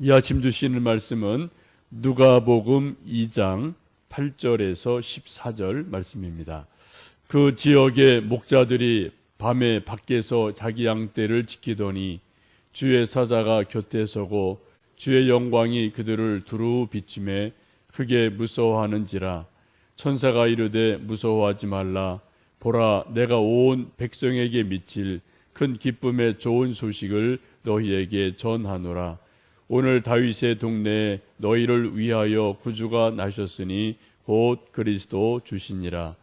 이 아침 주시는 말씀은 누가복음 2장 8절에서 14절 말씀입니다. 그 지역의 목자들이 밤에 밖에서 자기 양떼를 지키더니 주의 사자가 곁에 서고 주의 영광이 그들을 두루 비춤에 크게 무서워하는지라 천사가 이르되 무서워하지 말라 보라 내가 온 백성에게 미칠 큰 기쁨의 좋은 소식을 너희에게 전하노라 오늘 다윗의 동네에 너희를 위하여 구주가 나셨으니 곧 그리스도 주시니라.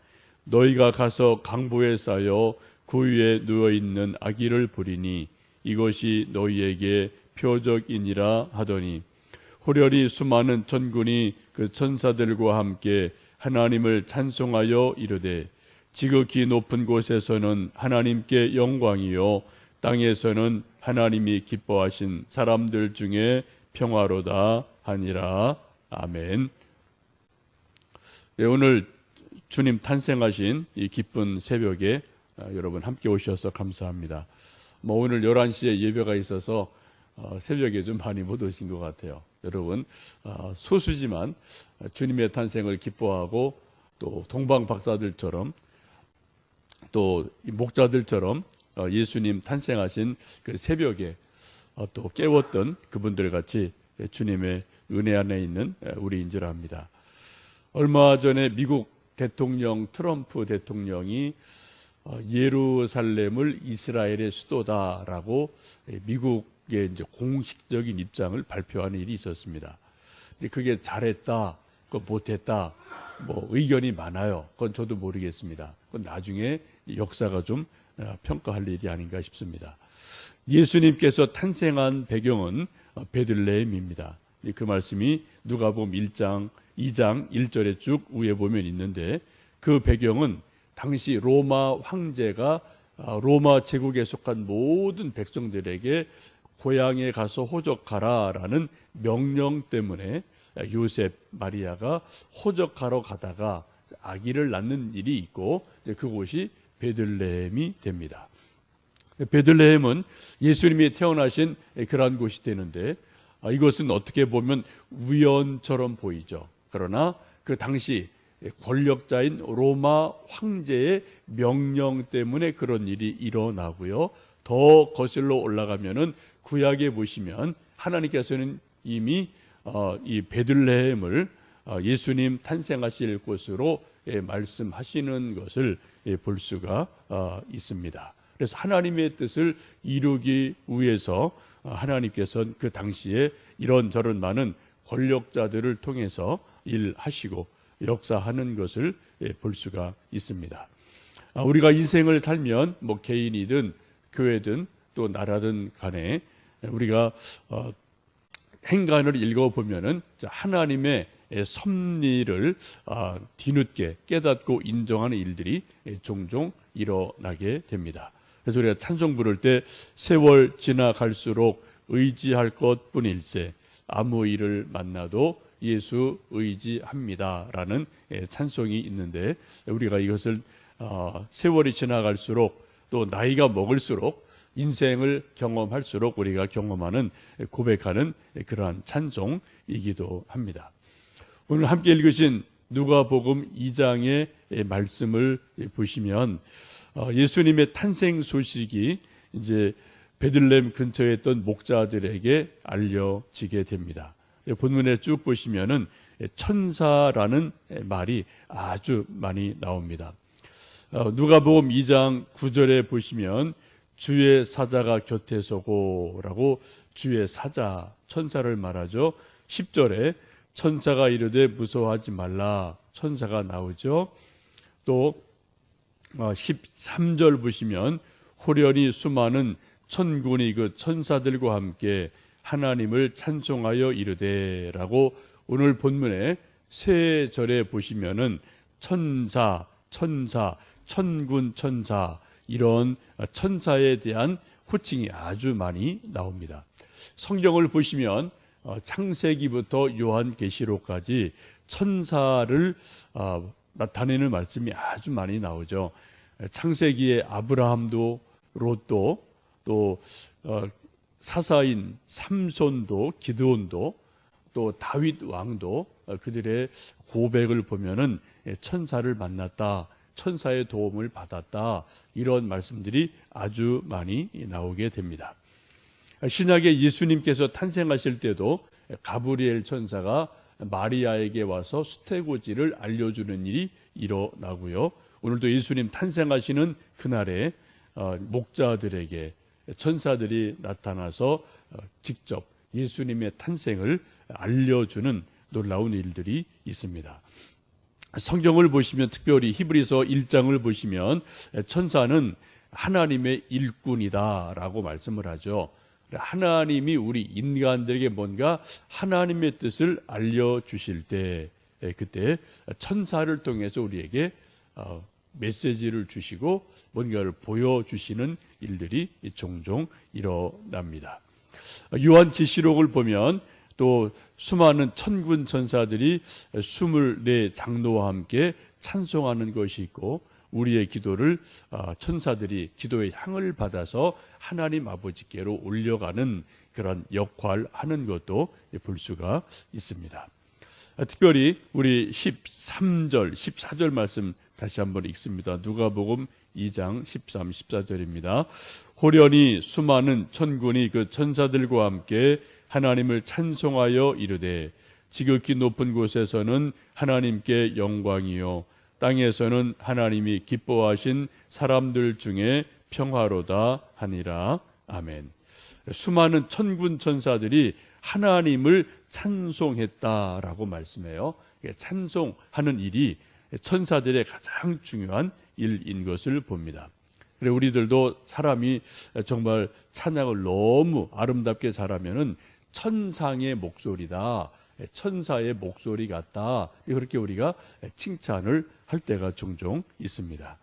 너희가 가서 강보에 쌓여 그 위에 누워 있는 아기를 보리니 이것이 너희에게 표적이니라 하더니 호련히 수많은 천군이 그 천사들과 함께 하나님을 찬송하여 이르되 지극히 높은 곳에서는 하나님께 영광이요 땅에서는 하나님이 기뻐하신 사람들 중에 평화로다 하니라 아멘. 네, 오늘 주님 탄생하신 이 기쁜 새벽에 어, 여러분 함께 오셔서 감사합니다. 뭐 오늘 11시에 예배가 있어서 어, 새벽에 좀 많이 못 오신 것 같아요. 여러분 어, 소수지만 주님의 탄생을 기뻐하고 또 동방 박사들처럼 또이 목자들처럼 어, 예수님 탄생하신 그 새벽에 어, 또 깨웠던 그분들 같이 주님의 은혜 안에 있는 우리인 줄 압니다. 얼마 전에 미국 대통령 트럼프 대통령이 어, 예루살렘을 이스라엘의 수도다라고 미국의 이제 공식적인 입장을 발표하는 일이 있었습니다. 그게 잘했다, 그 못했다, 뭐 의견이 많아요. 그건 저도 모르겠습니다. 그건 나중에 역사가 좀 어, 평가할 일이 아닌가 싶습니다. 예수님께서 탄생한 배경은 어, 베들레헴입니다. 그 말씀이 누가복음 1장 2장 1절에 쭉 위에 보면 있는데 그 배경은 당시 로마 황제가 아, 로마 제국에 속한 모든 백성들에게 고향에 가서 호적하라라는 명령 때문에 요셉 마리아가 호적하러 가다가 아기를 낳는 일이 있고 그곳이 베들레헴이 됩니다. 베들레헴은 예수님이 태어나신 그러한 곳이 되는데 아, 이것은 어떻게 보면 우연처럼 보이죠. 그러나 그 당시 권력자인 로마 황제의 명령 때문에 그런 일이 일어나고요. 더 거슬러 올라가면은 구약에 보시면 하나님께서는 이미 어, 이 베들레헴을 어, 예수님 탄생하실 곳으로 예, 말씀하시는 것을 예, 볼 수가 어, 있습니다. 그래서 하나님의 뜻을 이루기 위해서 하나님께서는 그 당시에 이런저런 많은 권력자들을 통해서 일하시고 역사하는 것을 예, 볼 수가 있습니다. 아, 우리가 인생을 살면 뭐 개인이든 교회든 또 나라든 간에 우리가 행간을 읽어 보면은 하나님의 섭리를 아, 뒤늦게 깨닫고 인정하는 일들이 종종 일어나게 됩니다. 그래서 우리가 찬송 부를 때 세월 지나갈수록 의지할 것 뿐일세 아무 일을 만나도 예수 의지합니다라는 찬송이 있는데 우리가 이것을 어, 세월이 지나갈수록 또 나이가 먹을수록 인생을 경험할수록 우리가 경험하는 고백하는 그러한 찬송이기도 합니다. 오늘 함께 읽으신 누가복음 2장의 말씀을 보시면 어, 예수님의 탄생 소식이 이제 베들렘 근처에 있던 목자들에게 알려지게 됩니다. 본문에 쭉 보시면은 천사라는 말이 아주 많이 나옵니다. 어, 누가복음 2장 9절에 보시면 주의 사자가 곁에 서고라고 주의 사자 천사를 말하죠. 10절에 천사가 이르되 무서워하지 말라 천사가 나오죠. 또 13절 어, 보시면 호련히 수많은 천군이 그 천사들과 함께 하나님을 찬송하여 이르되라고 오늘 본문에 세 절에 보시면은 천사, 천사, 천군 천사 이런 천사에 대한 호칭이 아주 많이 나옵니다. 성경을 보시면 어, 창세기부터 요한계시록까지 천사를 어, 나타내는 말씀이 아주 많이 나오죠. 창세기에 아브라함도 롯도 또 어, 사사인 삼손도 기드온도 또 다윗 왕도 어, 그들의 고백을 보면은 예, 천사를 만났다. 천사의 도움을 받았다. 이런 말씀들이 아주 많이 나오게 됩니다. 신약에 예수님께서 탄생하실 때도 가브리엘 천사가 마리아에게 와서 수태고지를 알려주는 일이 일어나고요. 오늘도 예수님 탄생하시는 그날에 어, 목자들에게 천사들이 나타나서 어, 직접 예수님의 탄생을 알려주는 놀라운 일들이 있습니다. 성경을 보시면 특별히 히브리서 1장을 보시면 천사는 하나님의 일꾼이다라고 말씀을 하죠. 하나님이 우리 인간들에게 뭔가 하나님의 뜻을 알려주실 때 그때 천사를 통해서 우리에게 어, 메시지를 주시고 뭔가를 보여주시는 일들이 종종 일어납니다. 요한 계시록을 보면 또 수많은 천군 천사들이 스물네 장로와 함께 찬송하는 것이 있고 우리의 기도를 어, 천사들이 기도의 향을 받아서 하나님 아버지께로 올려가는 그런 역할 하는 것도 볼 수가 있습니다. 특별히 우리 13절, 14절 말씀 다시 한번 읽습니다. 누가복음 2장 13, 14절입니다. 호련히 수많은 천군이 그 천사들과 함께 하나님을 찬송하여 이르되 지극히 높은 곳에서는 하나님께 영광이요 땅에서는 하나님이 기뻐하신 사람들 중에 평화로다 하니라 아멘. 수많은 천군 천사들이 하나님을 찬송했다라고 말씀해요. 찬송하는 일이 천사들의 가장 중요한 일인 것을 봅니다. 그래 우리들도 사람이 정말 찬양을 너무 아름답게 잘하면은 천상의 목소리다. 천사의 목소리 같다. 그렇게 우리가 칭찬을 할 때가 종종 있습니다.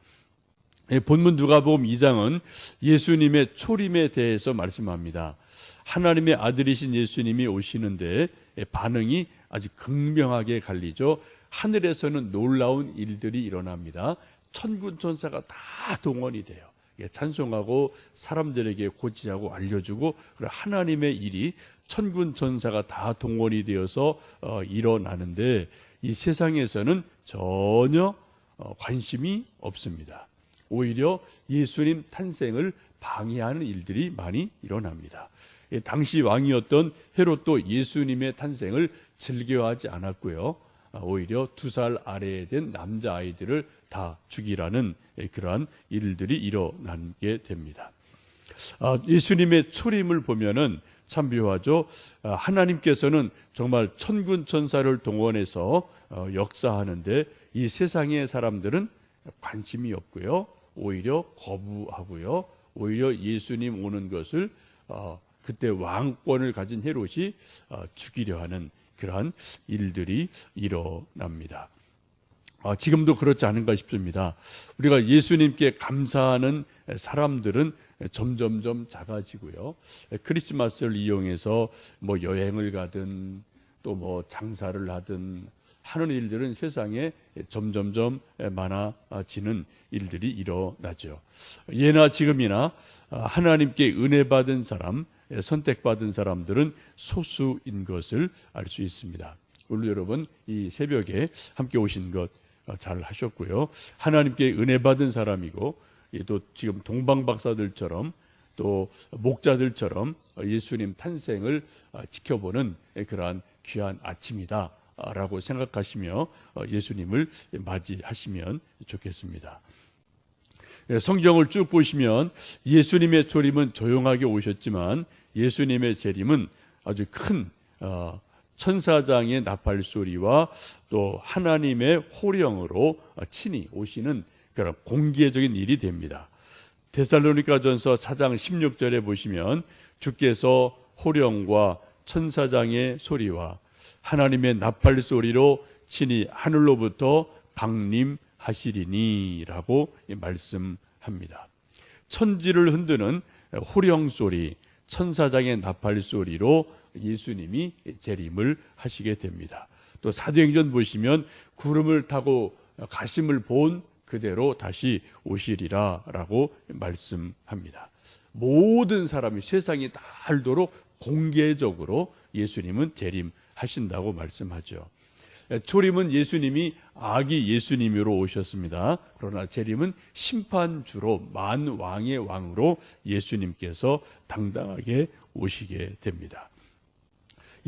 본문 누가복음 2장은 예수님의 초림에 대해서 말씀합니다. 하나님의 아들이신 예수님이 오시는데 반응이 아주 극명하게 갈리죠. 하늘에서는 놀라운 일들이 일어납니다. 천군 천사가 다 동원이 돼요. 찬송하고 사람들에게 고지하고 알려주고 하나님의 일이 천군 천사가 다 동원이 되어서 어, 일어나는데 이 세상에서는 전혀 어, 관심이 없습니다. 오히려 예수님 탄생을 방해하는 일들이 많이 일어납니다. 예, 당시 왕이었던 헤롯도 예수님의 탄생을 즐겨하지 않았고요. 아, 오히려 두 살 아래에 된 남자 아이들을 다 죽이라는 예, 그러한 일들이 일어나게 됩니다. 아, 예수님의 초림을 보면은 참 묘하죠. 아, 하나님께서는 정말 천군 천사를 동원해서 어, 역사하는데 이 세상의 사람들은 관심이 없고요. 오히려 거부하고요. 오히려 예수님 오는 것을 어, 그때 왕권을 가진 헤롯이 어, 죽이려 하는 그러한 일들이 일어납니다. 지금도 그렇지 않은가 싶습니다. 우리가 예수님께 감사하는 사람들은 점점점 작아지고요. 크리스마스를 이용해서 뭐 여행을 가든 또 뭐 장사를 하든 하는 일들은 세상에 점점점 많아지는 일들이 일어나죠. 예나 지금이나 하나님께 은혜 받은 사람, 선택받은 사람들은 소수인 것을 알 수 있습니다. 오늘 여러분 이 새벽에 함께 오신 것 잘 하셨고요. 하나님께 은혜 받은 사람이고 또 지금 동방 박사들처럼 또 목자들처럼 예수님 탄생을 지켜보는 그러한 귀한 아침이다. 라고 생각하시며 예수님을 맞이하시면 좋겠습니다. 예, 성경을 쭉 보시면 예수님의 조림은 조용하게 오셨지만 예수님의 재림은 아주 큰 어, 천사장의 나팔 소리와 또 하나님의 호령으로 친히 오시는 그런 공개적인 일이 됩니다. 데살로니가전서 4장 16절에 보시면 주께서 호령과 천사장의 소리와 하나님의 나팔 소리로 친히 하늘로부터 강림하시리니라고 말씀합니다. 천지를 흔드는 호령 소리, 천사장의 나팔 소리로 예수님이 재림을 하시게 됩니다. 또 사도행전 보시면 구름을 타고 가심을 본 그대로 다시 오시리라라고 말씀합니다. 모든 사람이 세상이 다 알도록 공개적으로 예수님은 재림하신다고 말씀하죠. 초림은 예수님이 아기 예수님으로 오셨습니다. 그러나 재림은 심판주로 만 왕의 왕으로 예수님께서 당당하게 오시게 됩니다.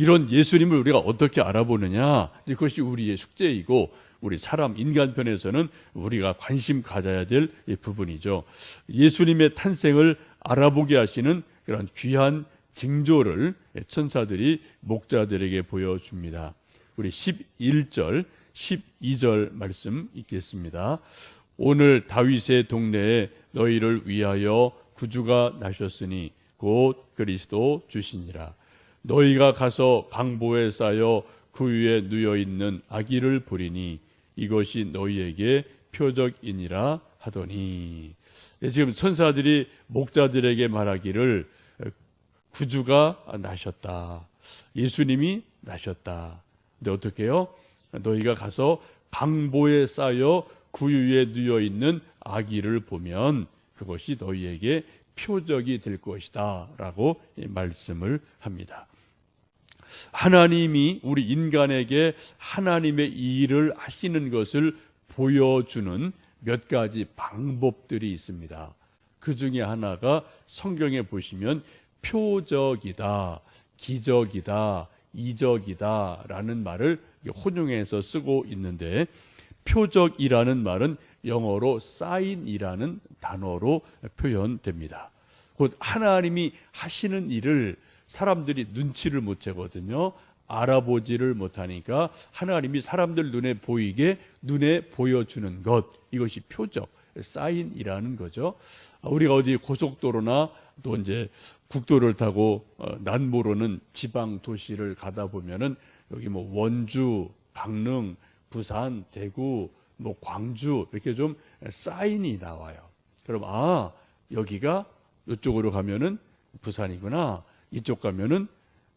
이런 예수님을 우리가 어떻게 알아보느냐? 그것이 우리의 숙제이고 우리 사람 인간 편에서는 우리가 관심 가져야 될 부분이죠. 예수님의 탄생을 알아보게 하시는 그런 귀한 징조를 천사들이 목자들에게 보여줍니다. 우리 11절, 12절 말씀 읽겠습니다. 오늘 다윗의 동네에 너희를 위하여 구주가 나셨으니 곧 그리스도 주시니라. 너희가 가서 강보에 쌓여 그 위에 누여 있는 아기를 보리니 이것이 너희에게 표적이니라 하더니 네, 지금 천사들이 목자들에게 말하기를 구주가 나셨다. 예수님이 나셨다. 근데 어떻게 해요? 너희가 가서 강보에 쌓여 그 위에 누여 있는 아기를 보면 그것이 너희에게 표적이 될 것이다 라고 말씀을 합니다. 하나님이 우리 인간에게 하나님의 일을 하시는 것을 보여주는 몇 가지 방법들이 있습니다. 그 중에 하나가 성경에 보시면 표적이다, 기적이다, 이적이다 라는 말을 혼용해서 쓰고 있는데 표적이라는 말은 영어로 사인이라는 단어로 표현됩니다. 곧 하나님이 하시는 일을 사람들이 눈치를 못 채거든요. 알아보지를 못하니까 하나님이 사람들 눈에 보이게 눈에 보여주는 것 이것이 표적 사인이라는 거죠. 우리가 어디 고속도로나 또 이제 국도를 타고 어, 남부로는 지방 도시를 가다 보면은 여기 뭐 원주, 강릉, 부산, 대구, 뭐 광주 이렇게 좀 사인이 나와요. 그럼 아 여기가 이쪽으로 가면은 부산이구나. 이쪽 가면은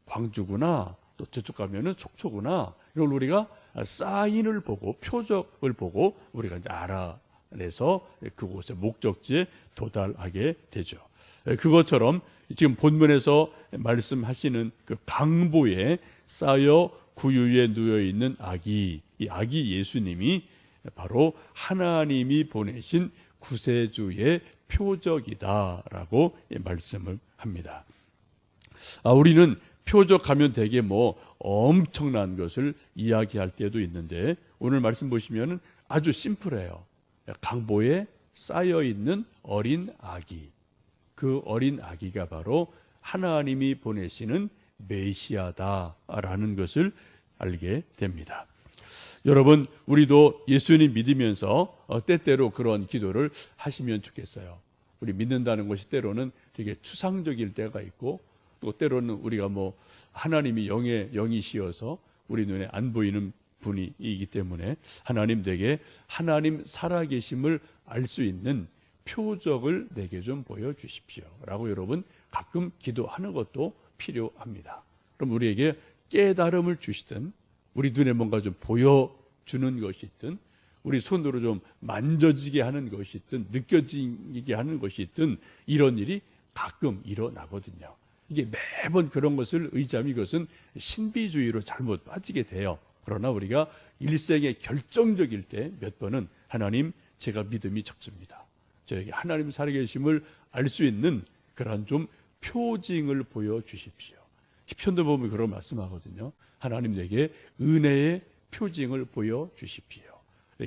광주구나. 또 저쪽 가면은 속초구나. 이걸 우리가 사인을 보고 표적을 보고 우리가 이제 알아내서 그곳의 목적지에 도달하게 되죠. 그것처럼 지금 본문에서 말씀하시는 그 강보에 쌓여 구유에 누여 있는 아기, 이 아기 예수님이 바로 하나님이 보내신 구세주의 표적이다라고 말씀을 합니다. 아, 우리는 표적 하면 되게 뭐 엄청난 것을 이야기할 때도 있는데 오늘 말씀 보시면 아주 심플해요. 강보에 쌓여 있는 어린 아기. 그 어린 아기가 바로 하나님이 보내시는 메시아다라는 것을 알게 됩니다. 여러분, 우리도 예수님 믿으면서 어, 때때로 그런 기도를 하시면 좋겠어요. 우리 믿는다는 것이 때로는 되게 추상적일 때가 있고 또 때로는 우리가 뭐 하나님이 영의 영이시여서 우리 눈에 안 보이는 분이기 때문에 하나님 에게 하나님 살아계심을 알 수 있는 표적을 내게 좀 보여주십시오. 라고 여러분 가끔 기도하는 것도 필요합니다. 그럼 우리에게 깨달음을 주시든 우리 눈에 뭔가 좀 보여주는 것이 있든 우리 손으로 좀 만져지게 하는 것이 있든 느껴지게 하는 것이 있든 이런 일이 가끔 일어나거든요. 이게 매번 그런 것을 의지하면 이것은 신비주의로 잘못 빠지게 돼요. 그러나 우리가 일생의 결정적일 때 몇 번은 하나님 제가 믿음이 적습니다. 저에게 하나님 살아계심을 알 수 있는 그러한 좀 표징을 보여주십시오. 시편도 보면 그런 말씀하거든요. 하나님 내게 은혜의 표징을 보여주십시오.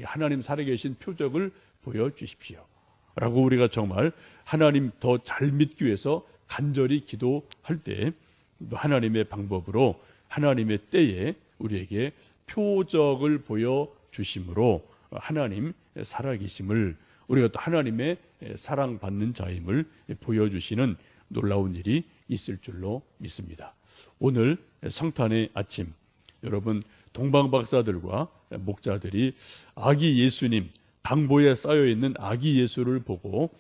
하나님 살아계신 표적을 보여주십시오. 라고 우리가 정말 하나님 더 잘 믿기 위해서 간절히 기도할 때 하나님의 방법으로 하나님의 때에 우리에게 표적을 보여 주심으로 하나님 살아계심을 우리가 또 하나님의 사랑받는 자임을 보여주시는 놀라운 일이 있을 줄로 믿습니다. 오늘 성탄의 아침 여러분 동방 박사들과 목자들이 아기 예수님 강보에 쌓여 있는 아기 예수를 보고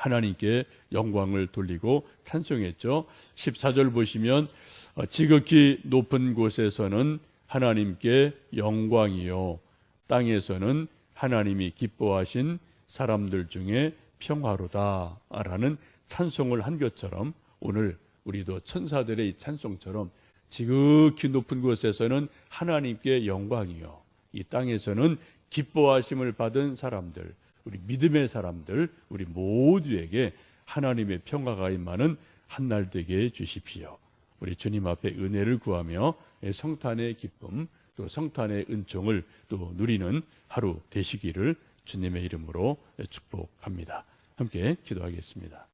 하나님께 영광을 돌리고 찬송했죠. 14절 보시면 어, 지극히 높은 곳에서는 하나님께 영광이요 땅에서는 하나님이 기뻐하신 사람들 중에 평화로다라는 찬송을 한 것처럼 오늘 우리도 천사들의 이 찬송처럼 지극히 높은 곳에서는 하나님께 영광이요. 이 땅에서는 기뻐하심을 받은 사람들, 우리 믿음의 사람들, 우리 모두에게 하나님의 평화가 임하는 한 날 되게 해 주십시오. 우리 주님 앞에 은혜를 구하며 성탄의 기쁨, 또 성탄의 은총을 또 누리는 하루 되시기를 주님의 이름으로 축복합니다. 함께 기도하겠습니다.